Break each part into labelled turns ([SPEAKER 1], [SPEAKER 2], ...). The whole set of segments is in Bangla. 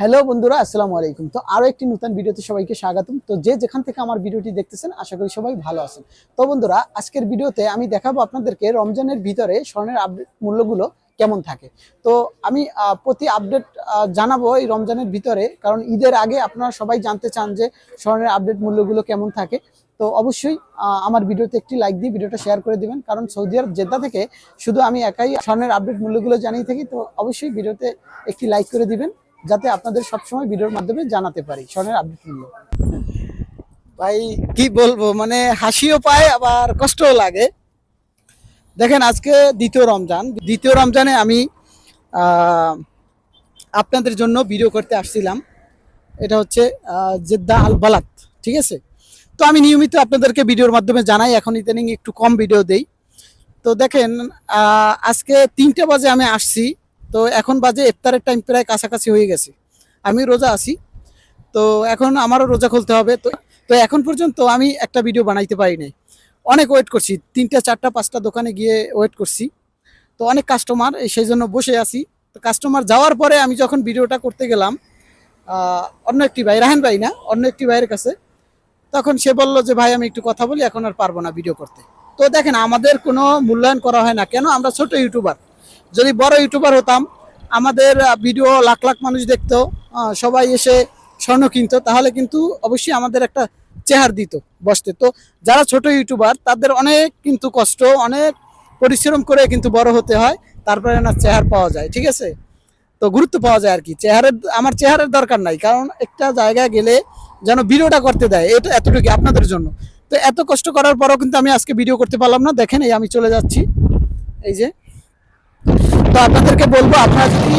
[SPEAKER 1] হ্যালো বন্ধুরা, আসসালামু আলাইকুম। তো আরও একটি নতুন ভিডিওতে সবাইকে স্বাগতম। তো যে যেখান থেকে আমার ভিডিওটি দেখতেছেন, আশা করি সবাই ভালো আছেন। তো বন্ধুরা, আজকের ভিডিওতে আমি দেখাবো আপনাদেরকে রমজানের ভিতরে স্বর্ণের আপডেট মূল্যগুলো কেমন থাকে। তো আমি প্রতি আপডেট জানাব এই রমজানের ভিতরে, কারণ ঈদের আগে আপনারা সবাই জানতে চান যে স্বর্ণের আপডেট মূল্যগুলো কেমন থাকে। তো অবশ্যই আমার ভিডিওতে একটি লাইক দিয়ে ভিডিওটা শেয়ার করে দিবেন, কারণ সৌদি আরব, জেদ্দা থেকে শুধু আমি একাই স্বর্ণের আপডেট মূল্যগুলো জানিয়ে থাকি। তো অবশ্যই ভিডিওতে একটি লাইক করে দিবেন। যাতে আপনাদের সবসময় ভিডিওর মাধ্যমে জানাতে পারি। স্বর্ণের আপডেট মূল্য। ভাই, কি বলব মানে হাসিও পায়, আবার কষ্টও লাগে। দেখেন, আজকে দ্বিতীয় রমজান। দ্বিতীয় রমজানে আমি আপনাদের জন্য ভিডিও করতে আসছিলাম। এটা হচ্ছে জেদ্দা আল বালাত, ঠিক আছে? তো আমি নিয়মিত আপনাদেরকে ভিডিওর মাধ্যমে জানাই, এখন ইদানিং একটু কম ভিডিও দেই। তো দেখেন আজকে তিনটে বাজে আমি আসছি। তো এখন বাজে ইফতারের টাইম প্রায় কাছাকাছি হয়ে গেছে। আমি রোজা আছি, তো এখন আমারও রোজা খুলতে হবে। তো তো এখন পর্যন্ত আমি একটা ভিডিও বানাইতে পারি নাই। অনেক ওয়েট করছি, তিনটা, চারটা, পাঁচটা দোকানে গিয়ে ওয়েট করছি। তো অনেক কাস্টমার সেই জন্য বসে আছি। তো কাস্টমার যাওয়ার পরে আমি যখন ভিডিওটা করতে গেলাম অন্য একটি ভাই, রাহেন ভাই না, অন্য একটি ভাইয়ের কাছে, তখন সে বলল যে, ভাই, আমি একটু কথা বলি, এখন আর পারব না ভিডিও করতে। তো দেখেন, আমাদের কোনো মূল্যায়ন করা হয় না। কেন? আমরা ছোট ইউটিউবার যদি বড় ইউটিউবার হতাম, আমাদের ভিডিও লাখ লাখ মানুষ দেখতো সবাই এসে স্বর্ণ কিনতো, তাহলে কিন্তু অবশ্যই আমাদের একটা চেহার দিত, বসতে। তো যারা ছোট ইউটিউবার, তাদের অনেক কিন্তু কষ্ট, অনেক পরিশ্রম করে কিন্তু বড় হতে হয়, তারপরে না চেহার পাওয়া যায়, ঠিক আছে? তো গুরুত্ব পাওয়া যায় আর কি। চেহারের, আমার চেহারের দরকার নাই, কারণ একটা জায়গায় গেলে যেন ভিডিওটা করতে দেয়, এটা এতটুকু আপনাদের জন্য। তো এত কষ্ট করার পরও কিন্তু আমি আজকে ভিডিও করতে পারলাম না, দেখেন এই আমি চলে যাচ্ছি। এই যে তো আপনাদেরকে বলব, আপনারা যদি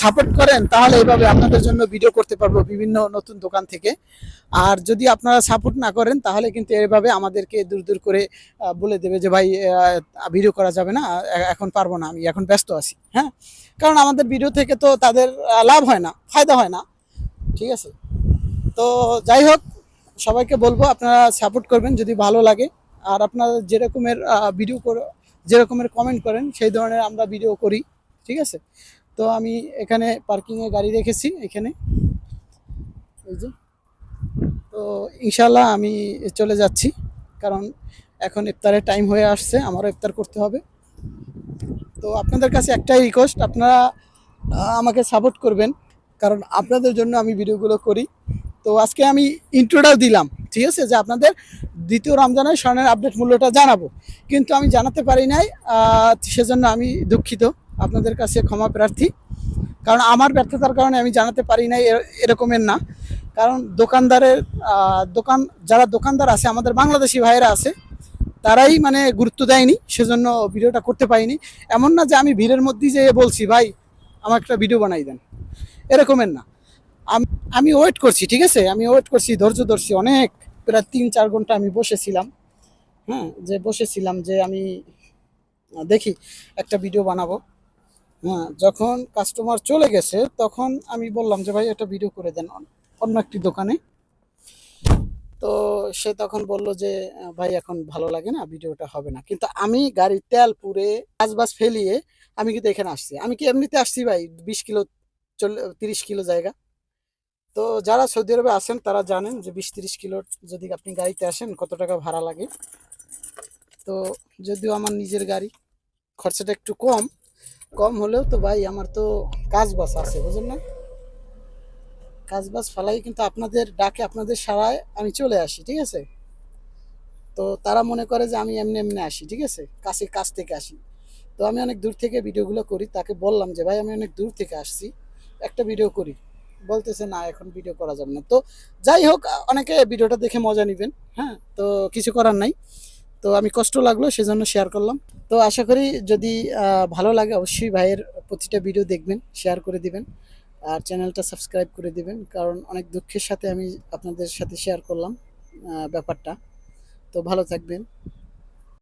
[SPEAKER 1] সাপোর্ট করেন, তাহলে এইভাবে আপনাদের জন্য ভিডিও করতে পারব বিভিন্ন নতুন দোকান থেকে। আর যদি আপনারা সাপোর্ট না করেন, তাহলে কিন্তু এভাবে আমাদেরকে দূর দূর করে বলে দেবে যে, ভাই ভিডিও করা যাবে না এখন পারব না আমি, এখন ব্যস্ত আছি। হ্যাঁ? কারণ আমাদের ভিডিও থেকে তো তাদের লাভ হয় না, ফায়দা হয় না। ঠিক আছে? তো যাই হোক, সবাইকে বলব, আপনারা সাপোর্ট করবেন যদি ভালো লাগে। আর আপনারা যেরকমের ভিডিও করে যেরকমের কমেন্ট করেন, সেই ধরনের আমরা ভিডিও করি, ঠিক আছে? তো আমি এখানে পার্কিংয়ে গাড়ি রেখেছি, এখানে। এই যে। তো ইনশাল্লাহ আমি চলে যাচ্ছি, কারণ এখন ইফতারের টাইম হয়ে আসছে, আমারও ইফতার করতে হবে। তো আপনাদের কাছে একটাই রিকোয়েস্ট আপনারা আমাকে সাপোর্ট করবেন, কারণ আপনাদের জন্য আমি ভিডিওগুলো করি। তো আজকে আমি ইন্ট্রোটাও দিলাম, ঠিক আছে? যে আপনাদের দ্বিতীয় রমজানের স্বর্ণের আপডেট মূল্যটা জানাব। কিন্তু আমি জানাতে পারি নাই সেজন্য আমি দুঃখিত আপনাদের কাছে ক্ষমা প্রার্থী। কারণ আমার ব্যর্থতার কারণে আমি জানাতে পারি নাই এরকমের না। কারণ দোকানদারের দোকান, যারা দোকানদার আছে, আমাদের বাংলাদেশি ভাইয়েরা আছে, তারাই মানে গুরুত্ব দেয়নি, সেজন্য ভিডিওটা করতে পারিনি। এমন না যে আমি ভিড়ের মধ্যেই যে বলছি, ভাই আমার একটা ভিডিও বানাই দেন। এরকমের না। আমি ওয়েট করছি, ঠিক আছে? আমি ওয়েট করছি, ধৈর্য ধরছি অনেক। প্রায় তিন, চার ঘণ্টা আমি বসেছিলাম। হ্যাঁ যে বসেছিলাম যে আমি দেখি, একটা ভিডিও বানাবো। হ্যাঁ যখন কাস্টমার চলে গেছে, তখন আমি বললাম যে, ভাই, একটা ভিডিও করে দেন। অন্য একটি দোকানে। তো সে তখন বলল যে, ভাই, এখন ভালো লাগে না ভিডিওটা হবে না। কিন্তু আমি গাড়ির তেল পুরে বাজ ফেলিয়ে আমি কিন্তু এখানে আসছি। আমি কি এমনিতে আসছি ভাই? বিশ কিলো চল্লিশ তিরিশ কিলো জায়গা? তো যারা সৌদি আরবে আসেন তারা জানেন যে বিশ তিরিশ কিলো যদি আপনি গাড়িতে আসেন, কত টাকা ভাড়া লাগে। তো যদিও আমার নিজের গাড়ি খরচাটা একটু কম কম হলেও তো ভাই আমার তো কাজ বাস আছে বুঝলেন না? কাজ বাস ফেলাই কিন্তু আপনাদের ডাকে আপনাদের সারায় আমি চলে আসি, ঠিক আছে? তো তারা মনে করে যে আমি এমনি এমনি আসি, ঠিক আছে? কাছে কাছ থেকে আসি। তো আমি অনেক দূর থেকে ভিডিওগুলো করি, তাকে বললাম যে, ভাই, আমি অনেক দূর থেকে আসছি। একটা ভিডিও করি। বলতেছে, না, এখন ভিডিও করা যাবে না। তো যাই হোক, অনেকে ভিডিওটা দেখে মজা নেবেন হ্যাঁ? তো কিছু করার নাই। তো আমি কষ্ট লাগল, সেজন্য শেয়ার করলাম। তো আশা করি যদি ভালো লাগে, অবশ্যই ভাইয়ের প্রতিটা ভিডিও দেখবেন শেয়ার করে দিবেন। আর চ্যানেলটা সাবস্ক্রাইব করে দিবেন, কারণ অনেক দুঃখের সাথে আমি আপনাদের সাথে শেয়ার করলাম ব্যাপারটা। তো ভালো থাকবেন।